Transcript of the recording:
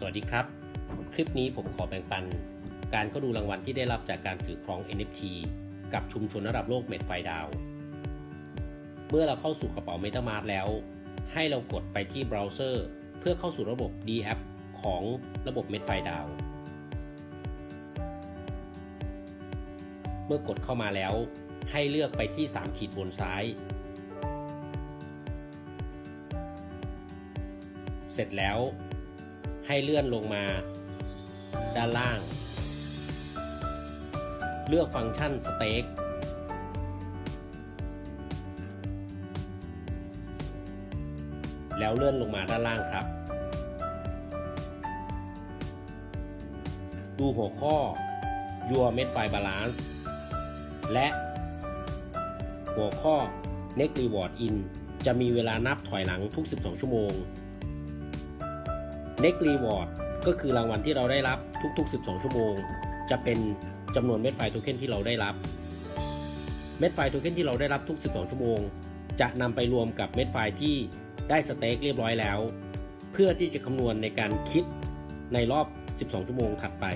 สวัสดีครับ คลิปนี้ผมขอแบ่งปัน การเข้าดูรางวัลที่ได้รับจากการถือครอง NFT กับชุมชนระดับโลกเมดไฟดาว เมื่อเราเข้าสู่กระเป๋า MetaMask แล้ว ให้เรากดไปที่เบราว์เซอร์เพื่อเข้าสู่ระบบ D App ของระบบเมดไฟดาว เมื่อกดเข้ามาแล้ว ให้เลือกไปที่ 3 ขีดบนซ้าย เสร็จแล้ว ให้เลื่อนลงมา ด้านล่าง เลือกฟังก์ชันสเต็กแล้วเลื่อนลงมาด้านล่างครับ ดูหัวข้อ Your m e d f i Balance และ หัวข้อ Next Reward In จะมีเวลานับถอยหลังทุก 12 ชั่วโมง Next Reward ก็คือรางวัลที่เราได้รับทุก ๆ 12 ชั่วโมง จะเป็นจำนวนเม็ดไฟโทเค็นที่เราได้รับ เม็ดไฟโทเค็นที่เราได้รับทุก 12 ชั่วโมง จะนำไปรวมกับเม็ดไฟที่ได้สเต็กเรียบร้อยแล้ว เพื่อที่จะคำนวณในการคิดในรอบ 12 ชั่วโมงถัดไป